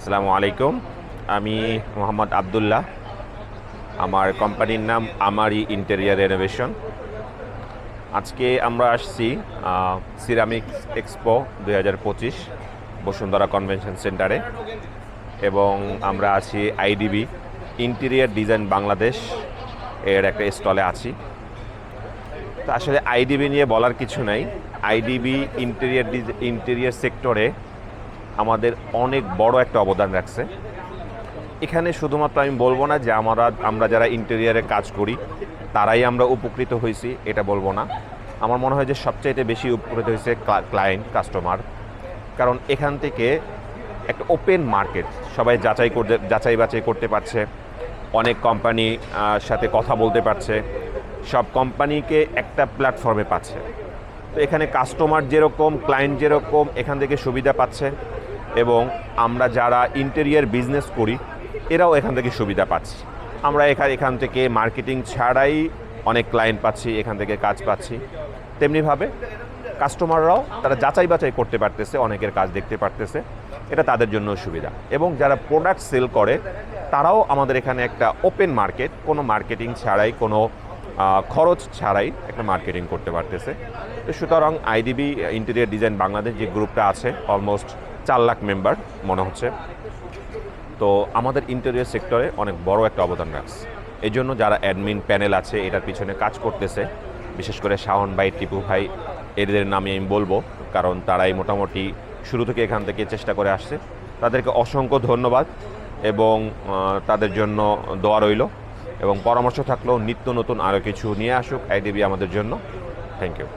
আসসালামু আলাইকুম। আমি মোহাম্মদ আবদুল্লাহ। আমার কোম্পানির নাম আমারি ইন্টেরিয়ার রেনোভেশন। আজকে আমরা আসছি সিরামিক্স এক্সপো দুই হাজার পঁচিশ বসুন্ধরা কনভেনশন সেন্টারে এবং আমরা আছি আইডিবি, ইন্টেরিয়ার ডিজাইন বাংলাদেশ এর একটা স্টলে আছি। তো আসলে আইডিবি নিয়ে বলার কিছু নাই। আইডিবি ইন্টেরিয়ার ইন্টেরিয়ার সেক্টরে আমাদের অনেক বড় একটা অবদান রাখছে। এখানে শুধুমাত্র আমি বলব না যে আমরা আমরা যারা ইন্টেরিয়ারে কাজ করি, তারাই আমরা উপকৃত হয়েছি, এটা বলব না। আমার মনে হয় যে সবচাইতে বেশি উপকৃত হয়েছে ক্লায়েন্ট কাস্টমার কারণ এখান থেকে একটা ওপেন মার্কেট সবাই যাচাই করতে, যাচাই বাছাই করতে পারছে, অনেক কোম্পানি সাথে কথা বলতে পারছে, সব কোম্পানিকে একটা প্ল্যাটফর্মে পাচ্ছে। তো এখানে কাস্টমার যেরকম ক্লায়েন্ট যেরকম, এখান থেকে সুবিধা পাচ্ছে। এবং আমরা যারা ইন্টেরিয়ার বিজনেস করি, এরাও এখান থেকে সুবিধা পাচ্ছি। আমরা এখানে এখান থেকে মার্কেটিং ছাড়াই অনেক ক্লায়েন্ট পাচ্ছি, এখান থেকে কাজ পাচ্ছি। তেমনিভাবে কাস্টমাররাও তারা যাচাই বাছাই করতে পারতেছে, অনেকের কাজ দেখতে পারতেছে। এটা তাদের জন্য সুবিধা। এবং যারা প্রোডাক্ট সেল করে, তারাও আমাদের এখানে একটা ওপেন মার্কেট কোনো মার্কেটিং ছাড়াই, কোনো খরচ ছাড়াই একটা মার্কেটিং করতে পারতেছে। তো সুতরাং আইডিবি ইন্টেরিয়ার ডিজাইন বাংলাদেশ যে গ্রুপটা আছে অলমোস্ট চার লাখ মেম্বার, মনে হচ্ছে। তো আমাদের ইন্টেরিয়ার সেক্টরে অনেক বড় একটা অবদান রাখছে। এই জন্য যারা অ্যাডমিন প্যানেল আছে, এটার পিছনে কাজ করতেছে। বিশেষ করে শাওন ভাই, টিপু ভাই, এদের নামে আমি বলব, কারণ তারাই মোটামুটি শুরু থেকে এখান থেকে চেষ্টা করে আসছে। তাদেরকে অসংখ্য ধন্যবাদ এবং তাদের জন্য দোয়া রইল এবং পরামর্শ থাকলেও নিত্য নতুন আরও কিছু নিয়ে আসুক, আইডিবি আমাদের জন্য। Thank you